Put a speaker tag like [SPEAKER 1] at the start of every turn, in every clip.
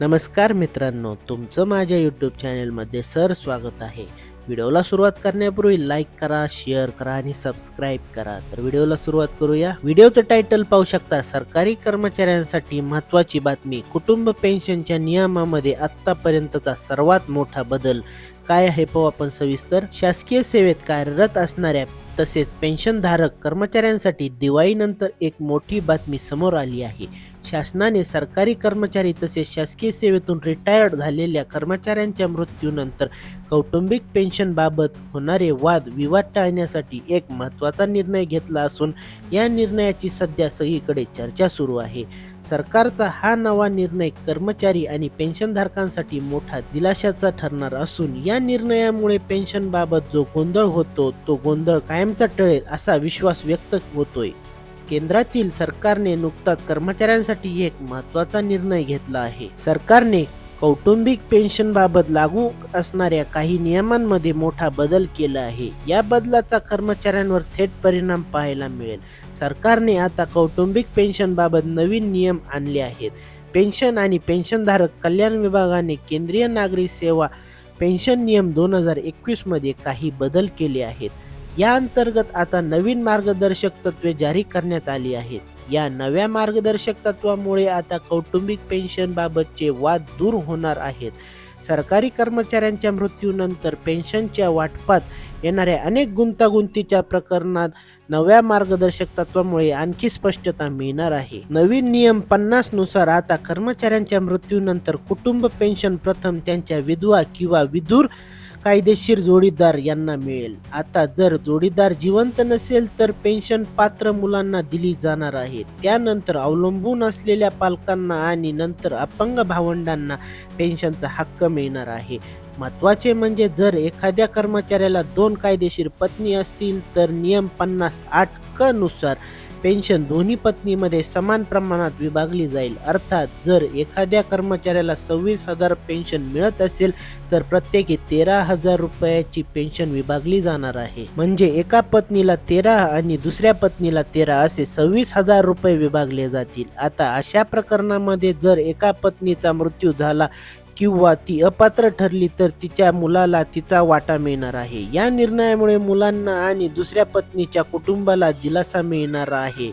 [SPEAKER 1] नमस्कार मित्रांनो तुमचं माझ्या यूट्यूब चॅनलमध्ये सर स्वागत आहे. व्हिडिओला सुरुवात करण्यापूर्वी लाईक करा शेअर करा आणि सबस्क्राईब करा. तर व्हिडिओला सुरुवात करूया. व्हिडिओचं टायटल पाहू शकता सरकारी कर्मचाऱ्यांसाठी महत्त्वाची बातमी कुटुंब पेन्शनच्या नियमामध्ये आत्तापर्यंतचा सर्वात मोठा बदल काय आहे पाहू आपण सविस्तर. शासकीय सेवेत कार्यरत असणाऱ्या तसेच पेन्शनधारक कर्मचाऱ्यांसाठी दिवाळीनंतर एक मोठी बातमी समोर आली आहे. शासनाने सरकारी कर्मचारी तसेच शासकीय सेवेतून रिटायर्ड झालेल्या कर्मचाऱ्यांच्या मृत्यूनंतर कौटुंबिक पेन्शनबाबत होणारे वाद विवाद टाळण्यासाठी एक महत्त्वाचा निर्णय घेतला असून या निर्णयाची सध्या सगळीकडे चर्चा सुरू आहे. सरकारचा हा नवा निर्णय कर्मचारी आणि पेन्शनधारकांसाठी मोठा दिलाशाचा ठरणार असून या निर्णयामुळे पेन्शनबाबत जो गोंधळ होतो तो गोंधळ कायमचा टळेल असा विश्वास व्यक्त होतोय. केंद्रातील सरकारने नुकताच कर्मचाऱ्यांसाठी एक महत्त्वाचा निर्णय घेतला आहे. सरकारने कौटुंबिक पेन्शनबाबत लागू असणाऱ्या काही नियमांमध्ये मोठा बदल केला आहे. या बदलाचा कर्मचाऱ्यांवर थेट परिणाम पाहायला मिळेल. सरकारने आता कौटुंबिक पेन्शनबाबत नवीन नियम आणले आहेत. पेन्शन आणि पेन्शनधारक कल्याण विभागाने केंद्रीय नागरी सेवा पेन्शन नियम दोन हजार एकवीसमध्ये काही बदल केले आहेत. या अंतर्गत आता नवीन मार्गदर्शक तत्वे जारी करण्यात आली आहेत. या नव्या मार्गदर्शक तत्वामुळे आता कौटुंबिक पेन्शन बाबतचे वाद दूर होणार आहेत. सरकारी कर्मचाऱ्यांच्या मृत्यूनंतर पेन्शनच्या वाटपात येणाऱ्या अनेक गुंतागुंतीच्या प्रकरणात नव्या मार्गदर्शक तत्वामुळे आणखी स्पष्टता मिळणार आहे. नवीन नियम पन्नासनुसार आता कर्मचाऱ्यांच्या मृत्यूनंतर कुटुंब पेन्शन प्रथम त्यांच्या विधवा किंवा विधूर कायदेशीर जोडीदार यांना मिळेल. आता जर जोडीदार जिवंत नसेल तर पेन्शन पात्र मुलांना दिली जाणार आहे. त्यानंतर अवलंबून असलेल्या पालकांना आणि नंतर अपंग भावंडांना पेन्शनचा हक्क मिळणार आहे. महत्त्वाचे म्हणजे जर एखाद्या कर्मचाऱ्याला दोन कायदेशीर पत्नी असतील तर नियम पन्नास आठ क नुसार पेन्शन दोन्ही पत्नीमध्ये समान प्रमाणात विभागली जाईल. अर्थात जर एखाद्या कर्मचाऱ्याला सव्वीस हजार पेन्शन मिळत असेल तर प्रत्येकी तेरा हजार रुपयाची पेन्शन विभागली जाणार आहे. म्हणजे एका पत्नीला तेरा आणि दुसऱ्या पत्नीला तेरा असे सव्वीस हजार रुपये विभागले जातील. आता अशा प्रकरणामध्ये जर एका पत्नीचा मृत्यू झाला किंवा ती अपात्र ठरली तर तिच्या मुलाला तिचा वाटा मिळणार आहे. या निर्णयामुळे मुलांना आणि दुसऱ्या पत्नीच्या कुटुंबाला दिलासा मिळणार आहे.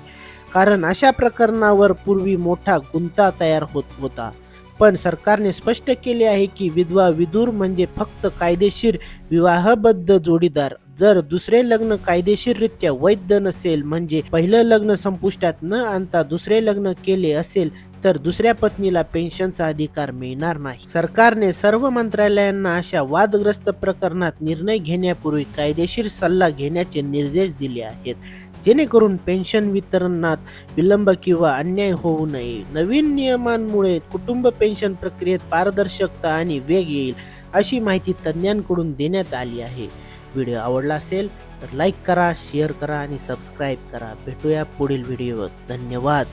[SPEAKER 1] कारण अशा प्रकरणावर पूर्वी मोठा गुंता तयार होत होता. पण सरकारने स्पष्ट केले आहे की विधवा विदूर म्हणजे फक्त कायदेशीर विवाहबद्ध जोडीदार. जर दुसरे लग्न कायदेशीररित्या वैध नसेल म्हणजे पहिलं लग्न संपुष्टात न आणता दुसरे लग्न केले असेल तर दुसऱ्या पत्नीला पेन्शनचा अधिकार मिळणार नाही. सरकारने सर्व मंत्रालयांना अशा वादग्रस्त प्रकरणात निर्णय घेण्यापूर्वी कायदेशीर सल्ला घेण्याचे निर्देश दिले आहेत. जेणेकरून पेन्शन वितरणात विलंब किंवा अन्याय होऊ नये. नवीन नियमांमुळे कुटुंब पेन्शन प्रक्रियेत पारदर्शकता आणि वेग येईल अशी माहिती तज्ज्ञांकडून देण्यात आली आहे. व्हिडिओ आवडला असेल तर लाईक करा शेअर करा आणि सबस्क्राईब करा. भेटूया पुढील व्हिडिओवर धन्यवाद.